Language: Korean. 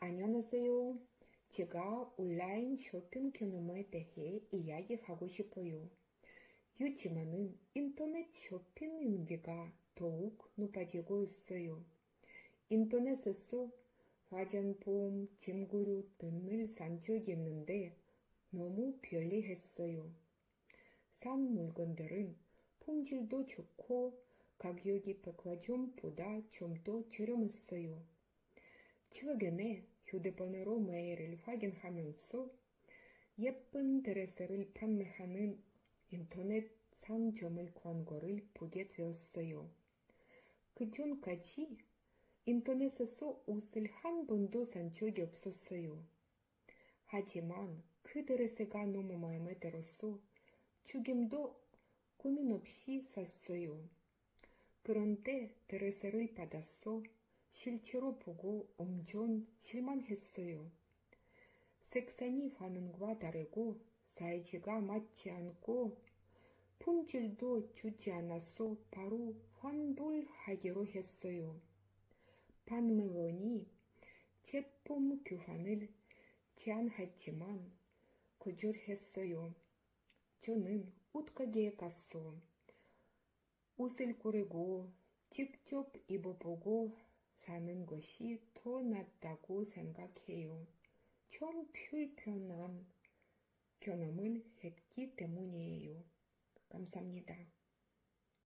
안녕하세요. 제가 온라인 쇼핑 경험에 대해 이야기하고 싶어요. 요즘에는 인터넷 쇼핑 인기가 더욱 높아지고 있어요. 인터넷에서 화장품, 짐구류 등을 산 적이 있는데 너무 편리했어요. 산 물건들은 품질도 좋고 가격이 백화점보다 좀 더 저렴했어요. 최근에 휴대폰으로 메일을 확인하면서 예쁜 드레스를 판매하는 인터넷 상점의 광고를 보게 되었어요. 그 전까지 인터넷에서 옷을 한 번도 산 적이 없었어요. 하지만 그 드레스가 너무 마음에 들어서 죽임도 고민 없이 샀어요. 그런데 드레스를 받았어 실제로 보고 엄청 실망했어요. 색상이 화면과 다르고 사이즈가 맞지 않고 품질도 좋지 않아서 바로 환불하기로 했어요. 판매원이 제품 교환을 제안했지만 거절했어요. 저는 옷가게에 가서 옷을 고르고 직접 입어보고 사는 것이 더 낫다고 생각해요. 좀 불편한 경험을 했기 때문이에요. 감사합니다.